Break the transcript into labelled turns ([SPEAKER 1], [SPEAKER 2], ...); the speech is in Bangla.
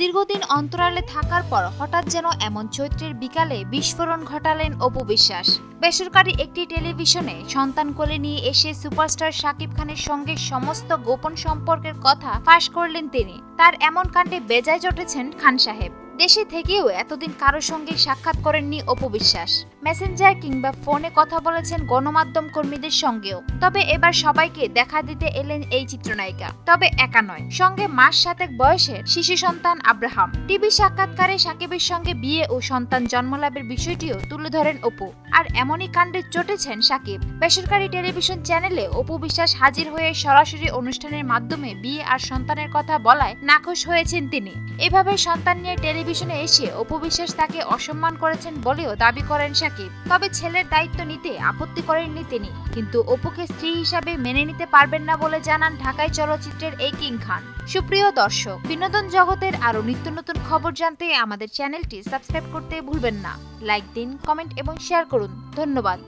[SPEAKER 1] দীর্ঘদিন অন্তরালে থাকার পর হঠাৎ যেন এমন চৈত্রের বিকালে বিস্ফোরণ ঘটালেন অপু বিশ্বাস। বেসরকারি একটি টেলিভিশনে সন্তান কোলে নিয়ে এসে সুপারস্টার শাকিব খানের সঙ্গে সমস্ত গোপন সম্পর্কের কথা ফাঁস করলেন তিনি। তার এমন কাণ্ডে বেজায় জটেছেন খান সাহেব। দেশে থেকেও এতদিন কারোর সঙ্গে সাক্ষাৎ করেননি অপু বিশ্বাস। মেসেঞ্জার কিংবা ফোনে কথা বলেছেন গণমাধ্যম কর্মীদের সঙ্গেও। তবে এবার সবাইকে দেখা দিতে এলেন এই চিত্রনায়িকা। তবে একা নয়, সঙ্গে মাস সাতেক বয়সের শিশু সন্তান আব্রাহাম। টিভি সাক্ষাৎকারে সাকিবের সঙ্গে বিয়ে ও সন্তান জন্মলাভের বিষয়টিও তুলে ধরেন অপু। আর এমনই কাণ্ডে চটেছেন সাকিব। বেসরকারি টেলিভিশন চ্যানেলে অপু বিশ্বাস হাজির হয়ে সরাসরি অনুষ্ঠানের মাধ্যমে বিয়ে আর সন্তানের কথা বলায় নাখোশ হয়েছেন তিনি। এভাবে সন্তান নিয়ে টেলিভিশনে এসে অপু বিশ্বাস তাকে অসম্মান করেছেন বলেও দাবি করেন সাকিব। তবে ছেলের দায়িত্ব নিতে, আপত্তি করেননি তিনি। কিন্তু অপুকে স্ত্রী হিসাবে মেনে নিতে পারবেন না বলে জানান ঢাকায় চলচ্চিত্রের এই কিং খান। সুপ্রিয় দর্শক, বিনোদন জগতের আরও নিত্য নতুন খবর জানতে আমাদের চ্যানেলটি সাবস্ক্রাইব করতে ভুলবেন না। লাইক দিন, কমেন্ট এবং শেয়ার করুন। ধন্যবাদ।